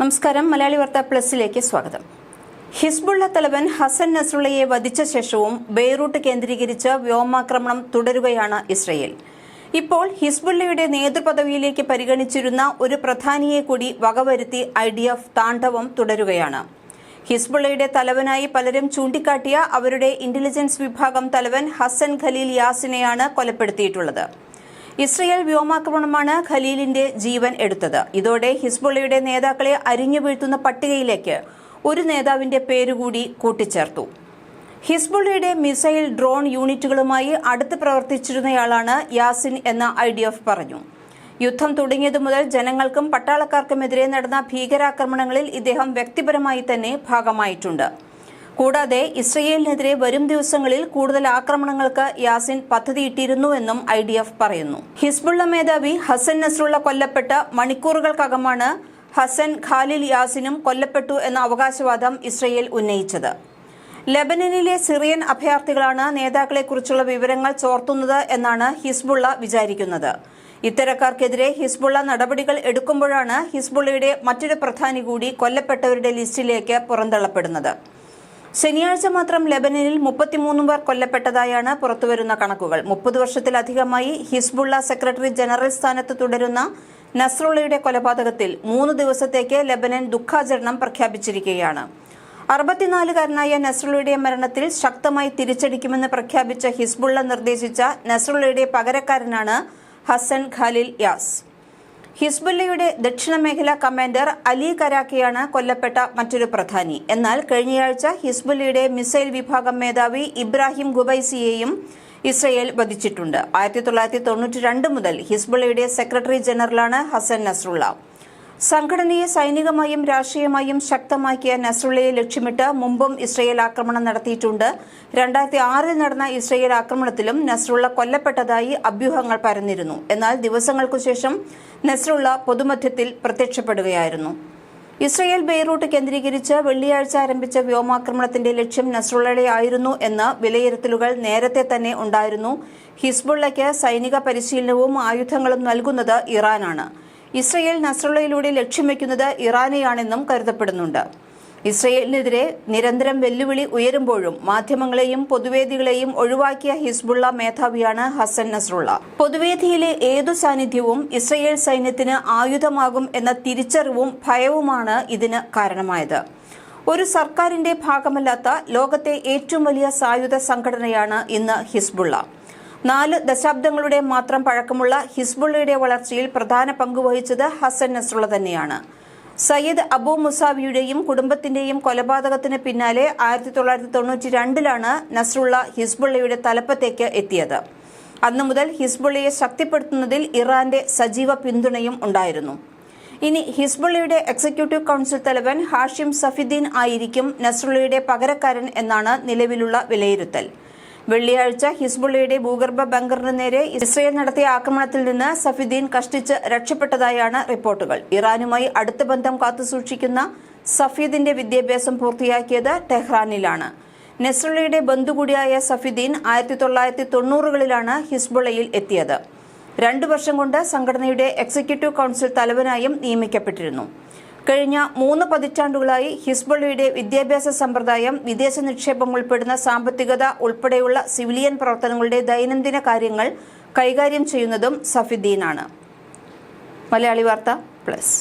നമസ്കാരം. മലയാളി വാർത്ത പ്ലസിലേക്ക് സ്വാഗതം. ഹിസ്ബുള്ള തലവൻ ഹസൻ നസ്രുള്ളയെ വധിച്ച ശേഷവും ബെയ്റൂട്ട് കേന്ദ്രീകരിച്ച് വ്യോമാക്രമണം തുടരുകയാണ് ഇസ്രയേൽ. ഇപ്പോൾ ഹിസ്ബുള്ളയുടെ നേതൃപദവിയിലേക്ക് പരിഗണിച്ചിരുന്ന ഒരു പ്രധാനിയെ കൂടി വകവരുത്തി ഐ ഡി എഫ് താണ്ഡവം തുടരുകയാണ്. ഹിസ്ബുള്ളയുടെ തലവനായി പലരും ചൂണ്ടിക്കാട്ടിയ അവരുടെ ഇന്റലിജൻസ് വിഭാഗം തലവൻ ഹസൻ ഖലീൽ യാസിനെയാണ് കൊലപ്പെടുത്തിയിട്ടുള്ളത്. ഇസ്രയേൽ വ്യോമാക്രമണമാണ് ഖലീലിന്റെ ജീവൻ എടുത്തത്. ഇതോടെ ഹിസ്ബുള്ളയുടെ നേതാക്കളെ അരിഞ്ഞു വീഴ്ത്തുന്ന പട്ടികയിലേക്ക് ഒരു നേതാവിന്റെ പേരുകൂടി കൂട്ടിച്ചേർത്തു. ഹിസ്ബുള്ളയുടെ മിസൈൽ ഡ്രോൺ യൂണിറ്റുകളുമായി അടുത്ത് പ്രവർത്തിച്ചിരുന്നയാളാണ് യാസിൻ എന്ന ഐ ഡി എഫ് പറഞ്ഞു. യുദ്ധം തുടങ്ങിയതു മുതൽ ജനങ്ങൾക്കും പട്ടാളക്കാർക്കുമെതിരെ നടന്ന ഭീകരാക്രമണങ്ങളിൽ ഇദ്ദേഹം വ്യക്തിപരമായി തന്നെ ഭാഗമായിട്ടുണ്ട്. കൂടാതെ ഇസ്രയേലിനെതിരെ വരും ദിവസങ്ങളിൽ കൂടുതൽ ആക്രമണങ്ങൾക്ക് യാസിൻ പദ്ധതിയിട്ടിരുന്നുവെന്നും ഐ ഡി എഫ് പറയുന്നു. ഹിസ്ബുള്ള മേധാവി ഹസൻ നസ്രുള്ള കൊല്ലപ്പെട്ട മണിക്കൂറുകൾക്കകമാണ് ഹസൻ ഖാലിൽ യാസിനും കൊല്ലപ്പെട്ടു എന്ന അവകാശവാദം ഇസ്രയേൽ ഉന്നയിച്ചത്. ലെബനനിലെ സിറിയൻ അഭയാർത്ഥികളാണ് നേതാക്കളെക്കുറിച്ചുള്ള വിവരങ്ങൾ ചോർത്തുന്നത് എന്നാണ് ഹിസ്ബുള്ള വിചാരിക്കുന്നത്. ഇത്തരക്കാർക്കെതിരെ ഹിസ്ബുള്ള നടപടികൾ എടുക്കുമ്പോഴാണ് ഹിസ്ബുള്ളയുടെ മറ്റൊരു പ്രധാനി കൂടി കൊല്ലപ്പെട്ടവരുടെ ലിസ്റ്റിലേക്ക് പുറന്തള്ളപ്പെടുന്നത്. ശനിയാഴ്ച മാത്രം ലെബനനിൽ മുപ്പത്തിമൂന്ന് പേർ കൊല്ലപ്പെട്ടതായാണ് പുറത്തുവരുന്ന കണക്കുകൾ. മുപ്പത് വർഷത്തിലധികമായി ഹിസ്ബുള്ള സെക്രട്ടറി ജനറൽ സ്ഥാനത്ത് തുടരുന്ന നസ്രുള്ളയുടെ കൊലപാതകത്തിൽ മൂന്ന് ദിവസത്തേക്ക് ലെബനൻ ദുഃഖാചരണം പ്രഖ്യാപിച്ചിരിക്കുകയാണ്. അറുപത്തിനാലുകാരനായ നസ്രുള്ളയുടെ മരണത്തിൽ ശക്തമായി തിരിച്ചടിക്കുമെന്ന് പ്രഖ്യാപിച്ച ഹിസ്ബുള്ള നിർദ്ദേശിച്ച നസ്രുള്ളയുടെ പകരക്കാരനാണ് ഹസൻ ഖാലിൽ യാസ്. ഹിസ്ബുല്ലയുടെ ദക്ഷിണ മേഖലാ കമാൻഡർ അലി കരാക്കിയാണ് കൊല്ലപ്പെട്ട മറ്റൊരു പ്രധാനി. എന്നാൽ കഴിഞ്ഞയാഴ്ച ഹിസ്ബുല്ലയുടെ മിസൈൽ വിഭാഗം മേധാവി ഇബ്രാഹിം ഗുബൈസിയെയും ഇസ്രയേൽ വധിച്ചിട്ടുണ്ട്. ആയിരത്തി തൊള്ളായിരത്തി തൊണ്ണൂറ്റി രണ്ട് മുതൽ ഹിസ്ബുള്ളയുടെ സെക്രട്ടറി ജനറലാണ് ഹസൻ നസ്രുള്ള. സംഘടനയെ സൈനികമായും രാഷ്ട്രീയമായും ശക്തമാക്കിയ നസ്രുള്ളയെ ലക്ഷ്യമിട്ട് മുമ്പും ഇസ്രയേൽ ആക്രമണം നടത്തിയിട്ടുണ്ട്. രണ്ടായിരത്തി ആറിൽ നടന്ന ഇസ്രയേൽ ആക്രമണത്തിലും നസ്രുള്ള കൊല്ലപ്പെട്ടതായി അഭ്യൂഹങ്ങൾ പരന്നിരുന്നു. എന്നാൽ ദിവസങ്ങൾക്കു ശേഷം നസ്രുള്ള പൊതുമധ്യത്തിൽ പ്രത്യക്ഷപ്പെടുകയായിരുന്നു. ഇസ്രയേൽ ബെയ്റൂട്ട് കേന്ദ്രീകരിച്ച് വെള്ളിയാഴ്ച ആരംഭിച്ച വ്യോമാക്രമണത്തിന്റെ ലക്ഷ്യം നസ്രുള്ളയുടെ ആയിരുന്നു എന്ന വിലയിരുത്തലുകൾ നേരത്തെ തന്നെ ഉണ്ടായിരുന്നു. ഹിസ്ബുള്ളയ്ക്ക് സൈനിക പരിശീലനവും ആയുധങ്ങളും നൽകുന്നത് ഇറാനാണ്. ഇസ്രയേൽ നസ്രുള്ളയിലൂടെ ലക്ഷ്യം വയ്ക്കുന്നത് ഇറാനെയാണെന്നും കരുതപ്പെടുന്നുണ്ട്. ഇസ്രയേലിനെതിരെ നിരന്തരം വെല്ലുവിളി ഉയരുമ്പോഴും മാധ്യമങ്ങളെയും പൊതുവേദികളെയും ഒഴിവാക്കിയ ഹിസ്ബുള്ള മേധാവിയാണ് ഹസൻ നസ്രുള്ള. പൊതുവേദിയിലെ ഏതു സാന്നിധ്യവും ഇസ്രയേൽ സൈന്യത്തിന് ആയുധമാകും എന്ന തിരിച്ചറിവും ഭയവുമാണ് ഇതിന് കാരണമായത്. ഒരു സർക്കാരിന്റെ ഭാഗമല്ലാത്ത ലോകത്തെ ഏറ്റവും വലിയ സായുധ സംഘടനയാണ് ഇന്ന് ഹിസ്ബുള്ള. നാല് ദശാബ്ദങ്ങളുടെ മാത്രം പഴക്കമുള്ള ഹിസ്ബുള്ളയുടെ വളർച്ചയിൽ പ്രധാന പങ്കുവഹിച്ചത് ഹസൻ നസ്രുള്ള തന്നെയാണ്. സയ്യിദ് അബു മുസാവിയുടെയും കുടുംബത്തിന്റെയും കൊലപാതകത്തിന് പിന്നാലെ ആയിരത്തി തൊള്ളായിരത്തി തൊണ്ണൂറ്റി രണ്ടിലാണ് നസ്രുള്ള ഹിസ്ബുള്ളയുടെ തലപ്പത്തേക്ക് എത്തിയത്. അന്നു മുതൽ ഹിസ്ബുള്ളയെ ശക്തിപ്പെടുത്തുന്നതിൽ ഇറാന്റെ സജീവ പിന്തുണയും ഉണ്ടായിരുന്നു. ഇനി ഹിസ്ബുള്ളയുടെ എക്സിക്യൂട്ടീവ് കൗൺസിൽ തലവൻ ഹാഷിം സഫിദ്ദീൻ ആയിരിക്കും നസ്രുള്ളയുടെ പകരക്കാരൻ എന്നാണ് നിലവിലുള്ള വിലയിരുത്തൽ. വെള്ളിയാഴ്ച ഹിസ്ബുള്ളയുടെ ഭൂഗർഭ ബങ്കറിന് നേരെ ഇസ്രയേൽ നടത്തിയ ആക്രമണത്തിൽ നിന്ന് സഫിദ്ദീൻ കഷ്ടിച്ച് രക്ഷപ്പെട്ടതായാണ് റിപ്പോർട്ടുകൾ. ഇറാനുമായി അടുത്ത ബന്ധം കാത്തുസൂക്ഷിക്കുന്ന സഫീദിന്റെ വിദ്യാഭ്യാസം പൂർത്തിയാക്കിയത് ടെഹ്റാനിലാണ്. നെസ്രുള്ളയുടെ ബന്ധു കൂടിയായ സഫിദ്ദീൻ ആയിരത്തി തൊള്ളായിരത്തി തൊണ്ണൂറുകളിലാണ് ഹിസ്ബുള്ളയിൽ എത്തിയത്. രണ്ടു വർഷം കൊണ്ട് സംഘടനയുടെ എക്സിക്യൂട്ടീവ് കൌൺസിൽ തലവനായും നിയമിക്കപ്പെട്ടിരുന്നു. കഴിഞ്ഞ മൂന്ന് പതിറ്റാണ്ടുകളായി ഹിസ്ബുള്ളയുടെ വിദ്യാഭ്യാസ സമ്പ്രദായം വിദേശ നിക്ഷേപം ഉൾപ്പെടുന്ന സാമ്പത്തികത ഉൾപ്പെടെയുള്ള സിവിലിയൻ പ്രവർത്തനങ്ങളുടെ ദൈനംദിന കാര്യങ്ങൾ കൈകാര്യം ചെയ്യുന്നതും സഫിദ്ദീനാണ്. മലയാളി വാർത്ത പ്ലസ്.